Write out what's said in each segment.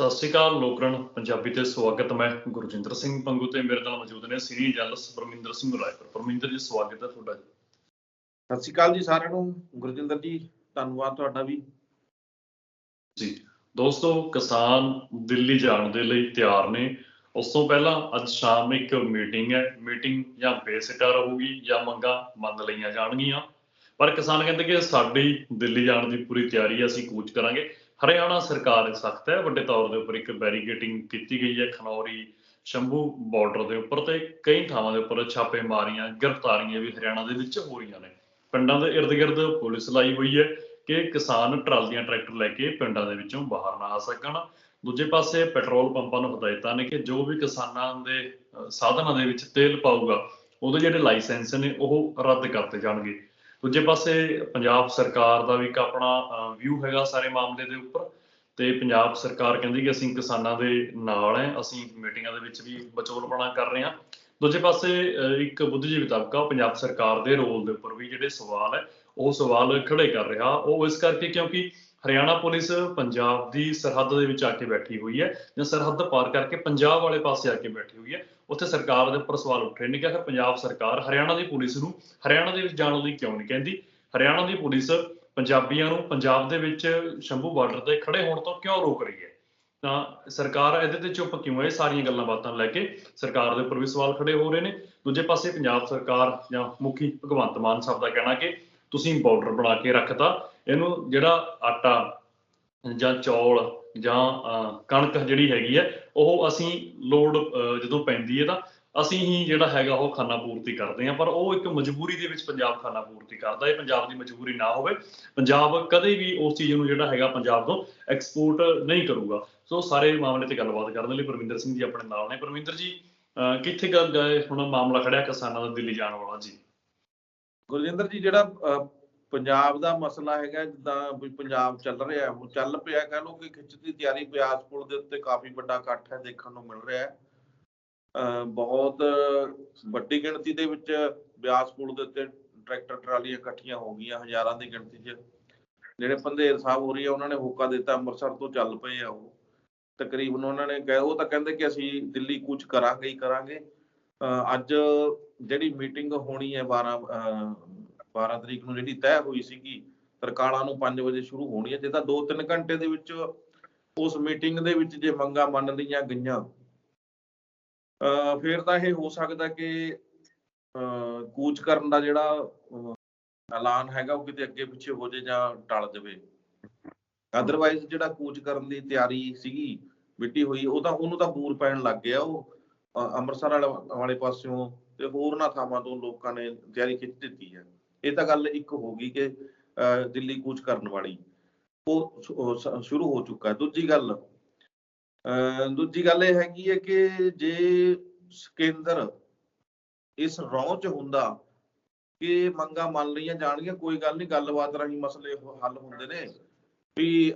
ਸਤਿ ਸ਼੍ਰੀ ਅਕਾਲ ਲੋਕਰਨ ਪੰਜਾਬੀ ਤੇ ਸਵਾਗਤ ਮੈਂ ਗੁਰਜਿੰਦਰ ਸਿੰਘ ਪੰਗੂ ਤੇ ਮੇਰੇ ਨਾਲ ਮੌਜੂਦ ਨੇ ਸੀਨੀਅਰ ਜਰਨਲਿਸਟ ਪਰਮਿੰਦਰ ਸਿੰਘ ਰਾਏਪੁਰ। ਪਰਮਿੰਦਰ ਜੀ ਸਵਾਗਤ ਹੈ ਤੁਹਾਡਾ ਜੀ। ਸਤਿ ਸ਼੍ਰੀ ਅਕਾਲ ਜੀ ਸਾਰਿਆਂ ਨੂੰ। ਗੁਰਜਿੰਦਰ ਜੀ ਧੰਨਵਾਦ ਤੁਹਾਡਾ ਵੀ। ਜੀ ਦੋਸਤੋ ਕਿਸਾਨ ਦਿੱਲੀ ਜਾਣ ਦੇ ਲਈ ਤਿਆਰ ਨੇ। ਉਸ ਤੋਂ ਪਹਿਲਾਂ ਅੱਜ ਸ਼ਾਮ ਇੱਕ ਮੀਟਿੰਗ ਹੈ। ਮੀਟਿੰਗ ਜਾਂ ਬੇਸਿਕਾ ਰਹੂਗੀ ਜਾਂ ਮੰਗਾਂ ਮੰਨ ਲਈਆਂ ਜਾਣਗੀਆਂ। ਪਰ ਕਿਸਾਨ ਕਹਿੰਦੇ ਕਿ ਸਾਡੀ ਦਿੱਲੀ ਜਾਣ ਦੀ ਪੂਰੀ ਤਿਆਰੀ ਹੈ ਅਸੀਂ ਕੂਚ ਕਰਾਂਗੇ। ਹਰਿਆਣਾ ਸਰਕਾਰ ਸਖਤ ਹੈ। ਵੱਡੇ ਤੌਰ ਦੇ ਉੱਪਰ ਇੱਕ ਬੈਰੀਕੇਟਿੰਗ ਕੀਤੀ ਗਈ ਹੈ ਖਨੌਰੀ ਸ਼ੰਭੂ ਬਾਰਡਰ ਦੇ ਉੱਪਰ ਤੇ ਕਈ ਥਾਵਾਂ ਦੇ ਉੱਪਰ ਛਾਪੇ ਮਾਰੀਆਂ, ਗ੍ਰਿਫਤਾਰੀਆਂ ਵੀ ਹਰਿਆਣਾ ਦੇ ਵਿੱਚ ਹੋ ਰਹੀਆਂ ਨੇ। ਪਿੰਡਾਂ ਦੇ ਇਰਦ ਗਿਰਦ ਪੁਲਿਸ ਲਾਈ ਹੋਈ ਹੈ ਕਿ ਕਿਸਾਨ ਟਰਾਲੀਆਂ ਟਰੈਕਟਰ ਲੈ ਕੇ ਪਿੰਡਾਂ ਦੇ ਵਿੱਚੋਂ ਬਾਹਰ ਨਾ ਆ ਸਕਣ। ਦੂਜੇ ਪਾਸੇ ਪੈਟਰੋਲ ਪੰਪਾਂ ਨੂੰ ਹਦਾਇਤਾਂ ਨੇ ਕਿ ਜੋ ਵੀ ਕਿਸਾਨਾਂ ਦੇ ਸਾਧਨਾਂ ਦੇ ਵਿੱਚ ਤੇਲ ਪਾਊਗਾ, ਉਹਦੇ ਜਿਹੜੇ ਲਾਇਸੈਂਸ ਨੇ ਉਹ ਰੱਦ ਕਰਤੇ ਜਾਣਗੇ। ਦੂਜੇ ਪਾਸੇ ਪੰਜਾਬ ਸਰਕਾਰ ਦਾ ਵੀ ਇੱਕ ਆਪਣਾ ਵਿਊ ਹੈਗਾ ਸਾਰੇ ਮਾਮਲੇ ਦੇ ਉੱਪਰ ਤੇ ਪੰਜਾਬ ਸਰਕਾਰ ਕਹਿੰਦੀ ਕਿ ਅਸੀਂ ਕਿਸਾਨਾਂ ਦੇ ਨਾਲ ਹੈ ਅਸੀਂ ਮੀਟਿੰਗਾਂ ਦੇ ਵਿੱਚ ਵੀ ਬਚੋਲਪਣਾ ਕਰ ਰਹੇ ਹਾਂ। ਦੂਜੇ ਪਾਸੇ ਅਹ, ਇੱਕ ਬੁੱਧੀਜੀਵੀ ਤਬਕਾ ਪੰਜਾਬ ਸਰਕਾਰ ਦੇ ਰੋਲ ਦੇ ਉੱਪਰ ਵੀ ਜਿਹੜੇ ਸਵਾਲ ਹੈ ਉਹ ਸਵਾਲ ਖੜੇ ਕਰ ਰਿਹਾ। ਉਹ ਇਸ ਕਰਕੇ ਕਿਉਂਕਿ ਹਰਿਆਣਾ ਪੁਲਿਸ ਪੰਜਾਬ ਦੀ ਸਰਹੱਦ ਦੇ ਵਿੱਚ ਆ ਕੇ ਬੈਠੀ ਹੋਈ ਹੈ ਜਾਂ ਸਰਹੱਦ ਪਾਰ ਕਰਕੇ ਪੰਜਾਬ ਵਾਲੇ ਪਾਸੇ ਆ ਕੇ ਬੈਠੀ ਹੋਈ ਹੈ, ਉੱਥੇ ਸਰਕਾਰ ਦੇ ਉੱਪਰ ਸਵਾਲ ਉੱਠ ਰਹੇ ਨੇ ਕਿ ਆਖਰ ਪੰਜਾਬ ਸਰਕਾਰ ਹਰਿਆਣਾ ਦੀ ਪੁਲਿਸ ਨੂੰ ਹਰਿਆਣਾ ਦੇ ਵਿੱਚ ਜਾਣ ਲਈ ਕਿਉਂ ਨਹੀਂ ਕਹਿੰਦੀ? ਹਰਿਆਣਾ ਦੀ ਪੁਲਿਸ ਪੰਜਾਬੀਆਂ ਨੂੰ ਪੰਜਾਬ ਦੇ ਵਿੱਚ ਸ਼ੰਭੂ ਬਾਰਡਰ ਤੇ ਖੜੇ ਹੋਣ ਤੋਂ ਕਿਉਂ ਰੋਕ ਰਹੀ ਹੈ? ਤਾਂ ਸਰਕਾਰ ਇਹਦੇ ਤੇ ਚੁੱਪ ਕਿਉਂ ਹੈ? ਇਹ ਸਾਰੀਆਂ ਗੱਲਾਂ ਬਾਤਾਂ ਲੈ ਕੇ ਸਰਕਾਰ ਦੇ ਉੱਪਰ ਵੀ ਸਵਾਲ ਖੜੇ ਹੋ ਰਹੇ ਨੇ। ਦੂਜੇ ਪਾਸੇ ਪੰਜਾਬ ਸਰਕਾਰ ਜਾਂ ਮੁਖੀ ਭਗਵੰਤ ਮਾਨ ਸਾਹਿਬ ਦਾ ਕਹਿਣਾ ਕਿ ਤੁਸੀਂ ਬਾਰਡਰ ਬਣਾ ਕੇ ਰੱਖਤਾ ਇਹਨੂੰ ਜਿਹੜਾ ਆਟਾ ਜਾਂ ਚੌਲ ਜਾਂ ਕਣਕ ਜਿਹੜੀ ਹੈਗੀ ਹੈ ਉਹ ਅਸੀਂ ਲੋੜ ਜਦੋਂ ਪੈਂਦੀ ਹੈ ਤਾਂ ਅਸੀਂ ਹੀ ਜਿਹੜਾ ਹੈਗਾ ਉਹ ਖਾਨਾ ਪੂਰਤੀ ਕਰਦੇ ਹਾਂ। ਪਰ ਉਹ ਇੱਕ ਮਜਬੂਰੀ ਦੇ ਵਿੱਚ ਪੰਜਾਬ ਖਾਨਾ ਪੂਰਤੀ ਕਰਦਾ ਹੈ। ਪੰਜਾਬ ਦੀ ਮਜਬੂਰੀ ਨਾ ਹੋਵੇ ਪੰਜਾਬ ਕਦੇ ਵੀ ਉਸ ਚੀਜ਼ ਨੂੰ ਜਿਹੜਾ ਹੈਗਾ ਪੰਜਾਬ ਤੋਂ ਐਕਸਪੋਰਟ ਨਹੀਂ ਕਰੂਗਾ। ਸੋ ਸਾਰੇ ਮਾਮਲੇ ਤੇ ਗੱਲਬਾਤ ਕਰਨ ਲਈ ਪਰਮਿੰਦਰ ਸਿੰਘ ਜੀ ਆਪਣੇ ਨਾਲ ਨੇ। ਪਰਮਿੰਦਰ ਜੀ ਅਹ, ਕਿੱਥੇ ਗੱਲ ਗਏ ਹੁਣ ਮਾਮਲਾ ਖੜਿਆ ਕਿਸਾਨਾਂ ਦਾ ਦਿੱਲੀ ਜਾਣ ਵਾਲਾ? ਜੀ। ਗੁਰਜਿੰਦਰ ਜੀ ਜਿਹੜਾ ਅਹ, ਪੰਜਾਬ ਦਾ ਮਸਲਾ ਹੈਗਾ, ਜਿੱਦਾਂ ਵੀ ਪੰਜਾਬ ਚੱਲ ਰਿਹਾ, ਉਹ ਚੱਲ ਪਿਆ ਕਹ ਲਓ ਕਿ ਖਿੱਚ ਦੀ ਤਿਆਰੀ ਬਿਆਸ ਪੁਲ ਦੇ ਉੱਤੇ ਕਾਫੀ ਵੱਡਾ ਇਕੱਠ ਹੈ, ਦੇਖਣ ਨੂੰ ਮਿਲ ਰਿਹਾ ਹੈ। ਬਹੁਤ ਵੱਡੀ ਗਿਣਤੀ ਦੇ ਵਿੱਚ ਬਿਆਸ ਪੁਲ ਦੇ ਉੱਤੇ ਟਰੈਕਟਰ ਟਰਾਲੀਆਂ ਇਕੱਠੀਆਂ ਹੋ ਗਈਆਂ, ਹਜ਼ਾਰਾਂ ਦੀ ਗਿਣਤੀ 'ਚ। ਜਿਹੜੇ ਪੰਧੇਰ ਸਾਹਿਬ ਹੋ ਰਹੀ ਆ, ਉਹਨਾਂ ਨੇ ਹੋਕਾ ਦਿੱਤਾ, ਅੰਮ੍ਰਿਤਸਰ ਤੋਂ ਚੱਲ ਪਏ ਆ ਉਹ। ਤਕਰੀਬਨ ਉਹਨਾਂ ਨੇ ਕਹੇ, ਉਹ ਤਾਂ ਕਹਿੰਦੇ ਕਿ ਅਸੀਂ ਦਿੱਲੀ ਕੁਝ ਕਰਾਂਗੇ ਹੀ ਕਰਾਂਗੇ। ਅਹ ਅੱਜ ਜਿਹੜੀ ਮੀਟਿੰਗ ਹੋਣੀ ਹੈ 12 ਅਹ 12 ਤਰੀਕ ਨੂੰ ਜਿਹੜੀ ਤੈਅ ਹੋਈ ਸੀਗੀ ਤਰਕਾਲਾਂ ਨੂੰ 5 ਵਜੇ ਸ਼ੁਰੂ ਹੋਣੀ ਹੈ, ਜੇ ਤਾਂ 2-3 ਘੰਟੇ ਦੇ ਵਿੱਚ ਉਸ ਮੀਟਿੰਗ ਦੇ ਵਿੱਚ ਜੇ ਮੰਗਾਂ ਮੰਨ ਲਈਆਂ ਗਈਆਂ ਫਿਰ ਤਾਂ ਇਹ ਹੋ ਸਕਦਾ ਕਿ ਕੂਚ ਕਰਨ ਦਾ ਜਿਹੜਾ ਐਲਾਨ ਹੈਗਾ, ਉਹ ਕਿਤੇ ਅੱਗੇ ਪਿੱਛੇ ਹੋ ਜੇ ਜਾਂ ਟਲ ਜਾਵੇ। ਅਦਰਵਾਈਜ਼ ਜਿਹੜਾ ਕੂਚ ਕਰਨ ਦੀ ਤਿਆਰੀ ਸੀਗੀ, ਮਿੱਟੀ ਹੋਈ, ਉਹ ਤਾਂ, ਉਹਨੂੰ ਤਾਂ ਬੂਰ ਪੈਣ ਲੱਗ ਗਿਆ। ਉਹ ਅੰਮ੍ਰਿਤਸਰ ਵਾਲੇ ਵਾਲੇ ਪਾਸਿਓਂ ਤੇ ਹੋਰਨਾਂ ਥਾਵਾਂ ਤੋਂ ਲੋਕਾਂ ਨੇ ਤਿਆਰੀ ਖਿੱਚ ਦਿੱਤੀ ਹੈ। ਇਹ ਤਾਂ ਗੱਲ ਇੱਕ ਹੋ ਗਈ ਕਿ ਅ, ਦਿੱਲੀ ਕੂਚ ਕਰਨ ਵਾਲੀ। ਉਹ ਸ਼ੁਰੂ ਹੋ ਚੁੱਕਾ ਦੂਜੀ ਗੱਲ ਅ, ਦੂਜੀ ਗੱਲ ਇਹ ਹੈਗੀ ਹੈ ਕਿ ਜੇ ਕੇਂਦਰ ਇਸ ਰੌਂ ਚ ਹੁੰਦਾ ਕਿ ਮੰਗਾਂ ਮੰਨ ਲਈਆਂ ਜਾਣਗੀਆਂ ਕੋਈ ਗੱਲ ਨਹੀਂ ਗੱਲਬਾਤ ਰਾਹੀਂ ਮਸਲੇ ਹੱਲ ਹੁੰਦੇ ਨੇ। ਵੀ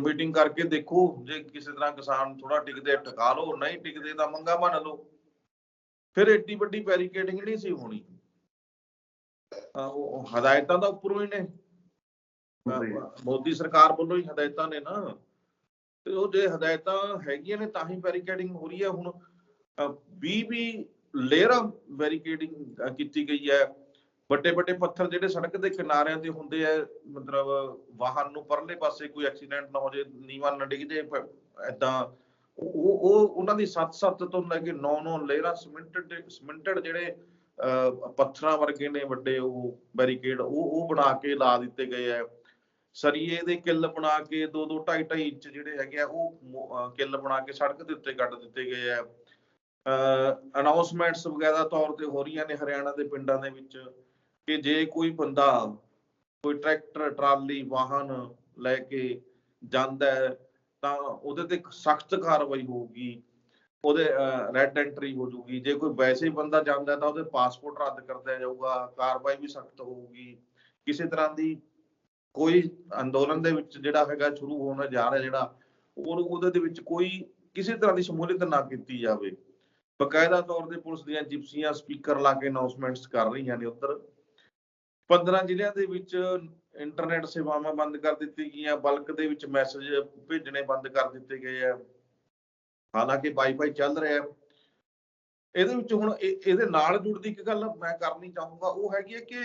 ਮੀਟਿੰਗ ਕਰਕੇ ਦੇਖੋ ਜੇ ਕਿਸੇ ਤਰ੍ਹਾਂ ਕਿਸਾਨ ਥੋੜਾ ਟਿਕਦੇ ਟਿਕਾ ਲਓ ਨਹੀਂ ਟਿਕਦੇ ਤਾਂ ਮੰਗਾ ਮੰਨ ਲਓ। ਫਿਰ ਏਡੀ ਵੱਡੀ ਬੈਰੀਕੇਡਿੰਗ ਨਹੀਂ ਸੀ ਹੋਣੀ। ਉਹ ਹਦਾਇਤਾਂ ਤਾਂ ਉੱਪਰੋਂ ਹੀ ਨੇ। ਮੋਦੀ ਸਰਕਾਰ ਵੱਲੋਂ ਹੀ ਹਦਾਇਤਾਂ ਨੇ ਨਾ। ਤੇ ਉਹ ਜੇ ਹਦਾਇਤਾਂ ਹੈਗੀਆਂ ਨੇ ਤਾਂ ਹੀ ਬੈਰੀਕੇਡਿੰਗ ਹੋ ਰਹੀ ਹੈ ਹੁਣ 20 ਵੀ ਲੇਅਰਾਂ ਬੈਰੀਕੇਡਿੰਗ ਕੀਤੀ ਗਈ ਹੈ ਵੱਡੇ ਵੱਡੇ ਪੱਥਰ ਜਿਹੜੇ ਸੜਕ ਦੇ ਕਿਨਾਰਿਆਂ ਤੇ ਹੁੰਦੇ ਆ ਮਤਲਬ ਵਾਹਨ ਨੂੰ ਪਰਲੇ ਪਾਸੇ ਕੋਈ ਐਕਸੀਡੈਂਟ ਨਾ ਹੋ ਜੇ ਨੀਵਾਂ ਨਾ ਡਿੱਗ ਜੇ ਐਦਾਂ ਉਹ ਉਹ ਉਹਨਾਂ ਦੀ 7-7 ਤੋਂ ਲੈ ਕੇ 9-9 ਲੇਅਰਾਂ ਸਿਮੈਂਟਡ ਸਿਮੈਂਟਡ ਜਿਹੜੇ ਪੱਥਰਾਂ ਵਰਗੇ ਨੇ ਵੱਡੇ ਉਹ ਬੈਰੀਕੇਡ, ਉਹ ਉਹ ਬਣਾ ਕੇ ਲਾ ਦਿੱਤੇ ਗਏ ਆ ਸਰੀਏ ਦੇ ਕਿੱਲ ਬਣਾ ਕੇ 2-2 2.5 ਇੰਚ ਜਿਹੜੇ ਹੈਗੇ ਆ, ਉਹ ਕਿੱਲ ਬਣਾ ਕੇ ਸੜਕ ਦੇ ਉੱਤੇ ਕੱਢ ਦਿੱਤੇ ਗਏ ਆ ਅਨਾਉਂਸਮੈਂਟਸ ਵਗੈਰਾ ਤੌਰ ਤੇ ਹੋ ਰਹੀਆਂ ਨੇ ਹਰਿਆਣਾ ਦੇ ਪਿੰਡਾਂ ਦੇ ਵਿੱਚ ਕਿ ਜੇ ਕੋਈ ਬੰਦਾ ਕੋਈ ਟਰੈਕਟਰ, ਟਰਾਲੀ, ਵਾਹਨ ਲੈ ਕੇ ਜਾਂਦਾ ਤਾਂ ਉਹਦੇ ਤੇ ਸਖਤ ਕਾਰਵਾਈ ਹੋਊਗੀ। ਉਹਦੇ ਰੈੱਡ ਐਂਟਰੀ ਹੋ ਜਾਊਗੀ ਜੇ ਕੋਈ ਵੈਸੇ ਹੀ ਬੰਦਾ ਜਾਂਦਾ ਤਾਂ ਉਹਦੇ ਪਾਸਪੋਰਟ ਰੱਦ ਕਰ ਦਿੱਤਾ ਜਾਊਗਾ, ਕਾਰਵਾਈ ਵੀ ਸਖਤ ਹੋਊਗੀ। ਕਿਸੇ ਤਰ੍ਹਾਂ ਦੀ ਕੋਈ ਅੰਦੋਲਨ ਦੇ ਵਿੱਚ ਜਿਹੜਾ ਹੈਗਾ ਸ਼ੁਰੂ ਹੋਣਾ ਜਾ ਰਿਹਾ ਜਿਹੜਾ, ਉਹ ਉਹਦੇ ਦੇ ਵਿੱਚ ਕੋਈ ਕਿਸੇ ਤਰ੍ਹਾਂ ਦੀ ਸ਼ਮੂਲੀਅਤ ਨਾ ਕੀਤੀ ਜਾਵੇ। ਬਕਾਇਦਾ ਤੌਰ ਤੇ ਪੁਲਿਸ ਦੀਆਂ ਜਿਪਸੀਆਂ, ਸਪੀਕਰ ਲਾ ਕੇ ਅਨਾਉਂਸਮੈਂਟਸ ਕਰ ਰਹੀਆਂ ਨੇ ਉੱਧਰ। 15 ਜ਼ਿਲ੍ਹਿਆਂ ਦੇ ਵਿੱਚ ਇੰਟਰਨੈਟ ਸੇਵਾਵਾਂ ਬੰਦ ਕਰ ਦਿੱਤੀ ਗਈਆਂ। ਬਲਕ ਦੇ ਵਿੱਚ ਮੈਸੇਜ ਭੇਜਣੇ ਬੰਦ ਕਰ ਦਿੱਤੇ ਗਏ ਆ। ਹਾਲਾਂਕਿ ਵਾਈਫਾਈ ਚੱਲ ਰਿਹਾ ਇਹਦੇ ਵਿੱਚ ਹੁਣ ਇਹਦੇ ਨਾਲ ਜੁੜਦੀ ਇੱਕ ਗੱਲ ਮੈਂ ਕਰਨੀ ਚਾਹੂੰਗਾ, ਉਹ ਹੈਗੀ ਹੈ ਕਿ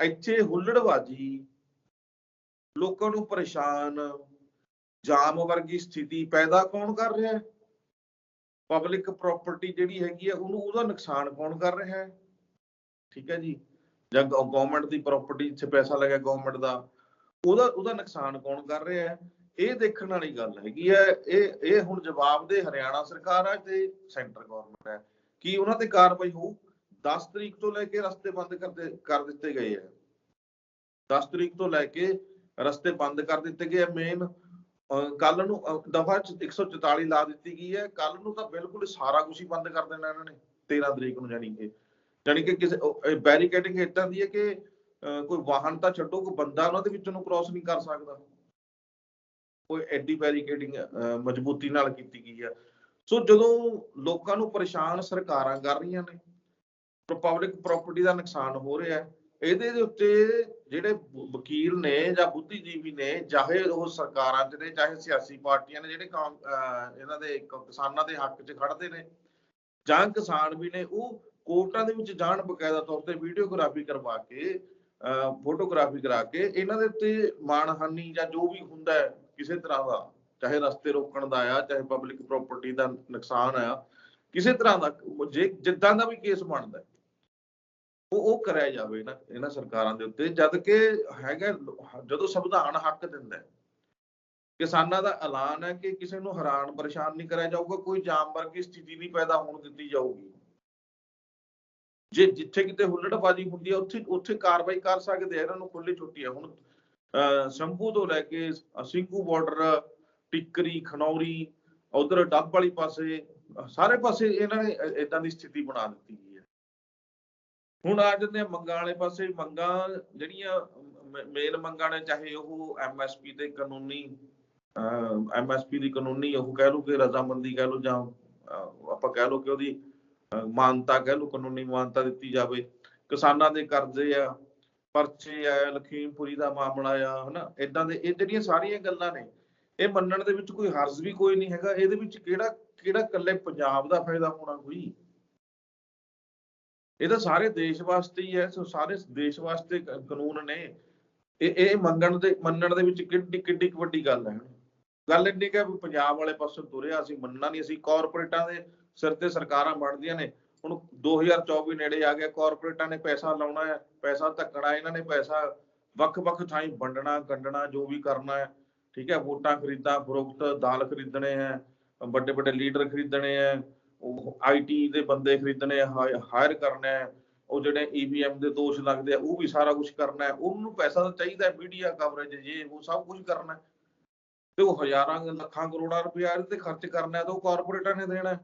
ਇੱਥੇ ਹੁੱਲੜਬਾਜੀ, ਲੋਕਾਂ ਨੂੰ ਪਰੇਸ਼ਾਨ, ਜਾਮ ਵਰਗੀ ਸਥਿਤੀ ਪੈਦਾ ਕੌਣ ਕਰ ਰਿਹਾ ਹੈ? ਪਬਲਿਕ ਪ੍ਰਾਪਰਟੀ ਜਿਹੜੀ ਹੈਗੀ ਹੈ, ਉਹਨੂੰ ਉਹਦਾ ਨੁਕਸਾਨ ਕੌਣ ਕਰ ਰਿਹਾ ਹੈ? ਠੀਕ ਹੈ ਜੀ। ਜਾਂ ਗਵਰਨਮੈਂਟ ਦੀ ਪ੍ਰਾਪਰਟੀ 'ਚ ਪੈਸਾ ਲੱਗਿਆ ਗਵਰਨਮੈਂਟ ਦਾ, ਉਹਦਾ ਉਹਦਾ ਨੁਕਸਾਨ ਕੌਣ ਕਰ ਰਿਹਾ ਹੈ? ਇਹ ਦੇਖਣ ਵਾਲੀ ਗੱਲ ਹੈਗੀ ਹੈ, ਇਹ ਇਹ ਹੁਣ ਜਵਾਬ ਦੇ ਹਰਿਆਣਾ ਸਰਕਾਰ ਹੈ ਤੇ ਸੈਂਟਰ ਗਵਰਨਮੈਂਟ ਹੈ। ਕੀ ਉਹਨਾਂ ਤੇ ਕਾਰਵਾਈ ਹੋਊ? 10 ਤਰੀਕ ਤੋਂ ਲੈ ਕੇ ਰਸਤੇ ਬੰਦ ਕਰ ਕਰ ਦਿੱਤੇ ਗਏ ਹੈ। 10 ਤਰੀਕ ਤੋਂ ਲੈ ਕੇ ਰਸਤੇ ਬੰਦ ਕਰ ਦਿੱਤੇ ਗਏ ਮੇਨ ਕੱਲ ਨੂੰ ਦਫਾ 144 ਲਾ ਦਿੱਤੀ ਗਈ ਹੈ। ਕੱਲ ਨੂੰ ਤਾਂ ਬਿਲਕੁਲ ਸਾਰਾ ਕੁਝ ਹੀ ਬੰਦ ਕਰ ਦੇਣਾ ਇਹਨਾਂ ਨੇ 13 ਤਰੀਕ ਨੂੰ ਜਾਨੀ ਕਿ ਜਾਨੀ ਕਿ ਕਿਸੇ ਬੈਰੀਕੇਡਿੰਗ ਇਦਾਂ ਦੀ ਹੈ ਕਿ ਕੋਈ ਵਾਹਨ ਤਾਂ ਛੱਡੋ, ਕੋਈ ਬੰਦਾ ਉਹਨਾਂ ਦੇ ਵਿੱਚੋਂ ਨੂੰ ਕ੍ਰਾਸ ਨਹੀਂ ਕਰ ਸਕਦਾ। ਕੋਈ ਐਡੀ ਬੈਰੀਕੇਡਿੰਗ ਮਜ਼ਬੂਤੀ ਨਾਲ ਕੀਤੀ ਗਈ ਹੈ ਸੋ ਜਦੋਂ ਲੋਕਾਂ ਨੂੰ ਪਰੇਸ਼ਾਨ ਸਰਕਾਰਾਂ ਕਰ ਰਹੀਆਂ ਨੇ ਪਬਲਿਕ ਪ੍ਰਾਪਰਟੀ ਦਾ ਨੁਕਸਾਨ ਹੋ ਰਿਹਾ ਹੈ। ਇਹਦੇ ਦੇ ਉੱਤੇ ਜਿਹੜੇ ਵਕੀਲ ਨੇ ਜਾਂ ਬੁੱਧੀਜੀਵੀ ਨੇ, ਚਾਹੇ ਉਹ ਸਰਕਾਰਾਂ ਚ ਨੇ, ਚਾਹੇ ਸਿਆਸੀ ਪਾਰਟੀਆਂ ਨੇ, ਜਿਹੜੇ ਇਹਨਾਂ ਦੇ ਕਿਸਾਨਾਂ ਦੇ ਹੱਕ 'ਚ ਖੜਦੇ ਨੇ, ਜਾਂ ਕਿਸਾਨ ਵੀ ਨੇ, ਉਹ ਕੋਰਟਾਂ ਦੇ ਵਿੱਚ ਜਾਣ ਬਕਾਇਦਾ ਤੌਰ ਤੇ ਵੀਡੀਓਗ੍ਰਾਫੀ ਕਰਵਾ ਕੇ ਫੋਟੋਗ੍ਰਾਫੀ ਕਰਾ ਕੇ, ਇਹਨਾਂ ਦੇ ਉੱਤੇ ਮਾਣਹਾਨੀ ਜਾਂ ਜੋ ਵੀ ਹੁੰਦਾ ਹੈ ਕਿਸੇ ਤਰ੍ਹਾਂ ਦਾ, ਚਾਹੇ ਰਸਤੇ ਰੋਕਣ ਦਾ ਆ, ਚਾਹੇ ਪਬਲਿਕ ਪ੍ਰਾਪਰਟੀ ਦਾ ਨੁਕਸਾਨ ਆ, ਕਿਸੇ ਤਰ੍ਹਾਂ ਦਾ, ਜੇ ਜਿੱਦਾਂ ਦਾ ਵੀ ਕੇਸ ਬਣਦਾ ਉਹ ਉਹ ਕਰਿਆ ਜਾਵੇ ਇਹਨਾਂ ਇਹਨਾਂ ਸਰਕਾਰਾਂ ਦੇ ਉੱਤੇ, ਜਦ ਕਿ ਹੈਗਾ, ਜਦੋਂ ਸੰਵਿਧਾਨ ਹੱਕ ਦਿੰਦਾ ਹੈ, ਕਿਸਾਨਾਂ ਦਾ ਐਲਾਨ ਹੈ ਕਿ ਕਿਸੇ ਨੂੰ ਹੈਰਾਨ ਪਰੇਸ਼ਾਨ ਨਹੀਂ ਕਰਿਆ ਜਾਊਗਾ, ਕੋਈ ਜਾਮ ਵਰਗੀ ਸਥਿਤੀ ਨਹੀਂ ਪੈਦਾ ਹੋਣ ਦਿੱਤੀ ਜਾਊਗੀ। ਜੇ ਜਿੱਥੇ ਕਿਤੇ ਹੁੱਲੜਬਾਜ਼ੀ ਹੁੰਦੀ ਹੈ, ਉੱਥੇ ਉੱਥੇ ਕਾਰਵਾਈ ਕਰ ਸਕਦੇ ਆ, ਇਹਨਾਂ ਨੂੰ ਖੁੱਲੀ ਛੁੱਟੀ ਹੈ। ਹੁਣ ਸ਼ੰਭੂ ਤੋਂ ਲੈ ਕੇ ਸਿੰਘੂ ਬਾਰਡਰ, ਟਿੱਕਰੀ, ਖਨੌਰੀ, ਉਧਰ ਡੱਬ ਵਾਲੀ ਪਾਸੇ, ਸਾਰੇ ਪਾਸੇ ਇਹਨਾਂ ਨੇ ਇਦਾਂ ਦੀ ਸਥਿਤੀ ਬਣਾ ਦਿੱਤੀ ਗਈ ਹੈ। ਹੁਣ ਆ ਜਾਂਦੇ ਆ ਮੰਗਾਂ ਵਾਲੇ ਪਾਸੇ। ਮੰਗਾਂ ਜਿਹੜੀਆਂ ਮੇਨ ਮੰਗਾਂ ਨੇ, ਚਾਹੇ ਉਹ ਐਮਐਸਪੀ ਤੇ ਕਾਨੂੰਨੀ ਐਮਐਸਪੀ ਦੀ ਕਾਨੂੰਨੀ ਉਹ ਕਹਿ ਲਓ ਕਿ ਰਜ਼ਾਮੰਦੀ ਕਹਿ ਲਓ ਜਾਂ ਆਪਾਂ ਕਹਿ ਲਓ ਕਿ ਉਹਦੀ ਮਾਨਤਾ ਕਹਿ ਲਓ, ਕਾਨੂੰਨੀ ਮਾਨਤਾ ਦਿੱਤੀ ਜਾਵੇ। ਕਿਸਾਨਾਂ ਦੇ ਕਰਜ਼ੇ ਆ ਪਰਚੇ ਆ, ਲਖੀਮਪੁਰੀ ਦਾ ਮਾਮਲਾ ਆ, ਹਨਾ? ਇਦਾਂ ਦੇ, ਇਹ ਜਿਹੜੀਆਂ ਸਾਰੀਆਂ ਗੱਲਾਂ ਨੇ, ਇਹ ਮੰਨਣ ਦੇ ਵਿੱਚ ਕੋਈ ਹਰਜ਼ ਵੀ ਕੋਈ ਨਹੀਂ ਹੈਗਾ। ਇਹਦੇ ਵਿੱਚ ਕਿਹੜਾ ਕਿਹੜਾ ਇਕੱਲੇ ਪੰਜਾਬ ਦਾ ਫਾਇਦਾ ਹੋਣਾ ਕੋਈ? ਇਹ ਤਾਂ ਸਾਰੇ ਦੇਸ਼ ਵਾਸਤੇ ਹੀ ਹੈ, ਸੋ ਸਾਰੇ ਦੇਸ਼ ਵਾਸਤੇ ਕਾਨੂੰਨ ਨੇ। ਇਹ ਇਹ ਮੰਗਣ ਦੇ, ਮੰਨਣ ਦੇ ਵਿੱਚ ਕਿੱਡੀ ਕਿੱਡੀ ਵੱਡੀ ਗੱਲ ਹੈ। ਗੱਲ ਇੰਨੀ ਕਿ ਪੰਜਾਬ ਵਾਲੇ ਪਾਸੇ ਤੁਰਿਆ, ਅਸੀਂ ਮੰਨਣਾ ਨਹੀਂ, ਅਸੀਂ ਕਾਰਪੋਰੇਟਾਂ ਦੇ ਸਿਰ ਤੇ ਸਰਕਾਰਾਂ ਬਣਦੀਆਂ ਨੇ। ਹੁਣ 2024 ਨੇੜੇ ਆ ਗਿਆ ਕਾਰਪੋਰੇਟਾਂ ਨੇ ਪੈਸਾ ਲਾਉਣਾ ਹੈ, ਪੈਸਾ ਧੱਕਣਾ, ਇਹਨਾਂ ਨੇ ਪੈਸਾ ਵੱਖ-ਵੱਖ ਥਾਈਂ ਵੰਡਣਾ ਕੰਡਣਾ ਜੋ ਵੀ ਕਰਨਾ ਹੈ, ਠੀਕ ਹੈ, ਵੋਟਾਂ ਖਰੀਦਾਂ ਫਰੋਖਤ ਦਾਲ ਖਰੀਦਣੇ ਹੈ, ਵੱਡੇ ਵੱਡੇ ਲੀਡਰ ਖਰੀਦਣੇ ਹੈ, ਉਹ ਆਈਟੀ ਦੇ ਬੰਦੇ ਖਰੀਦਣੇ ਹਾਇਰ ਕਰਨਾ ਹੈ, ਉਹ ਜਿਹੜੇ ਈਵੀਐਮ ਦੇ ਦੋਸ਼ ਲੱਗਦੇ ਆ, ਉਹ ਵੀ ਸਾਰਾ ਕੁਝ ਕਰਨਾ ਹੈ, ਉਹਨੂੰ ਪੈਸਾ ਤਾਂ ਚਾਹੀਦਾ ਹੈ ਮੀਡੀਆ ਕਵਰੇਜ ਜੇ ਉਹ ਸਭ ਕੁਝ ਕਰਨਾ ਹੈ। ਤੇ ਉਹ ਹਜ਼ਾਰਾਂ, ਲੱਖਾਂ ਕਰੋੜਾਂ ਰੁਪਇਆ ਇਹਦੇ ਤੇ ਖਰਚ ਕਰਨਾ ਹੈ, ਤਾਂ ਉਹ ਕਾਰਪੋਰੇਟਾਂ ਨੇ ਦੇਣਾ ਹੈ।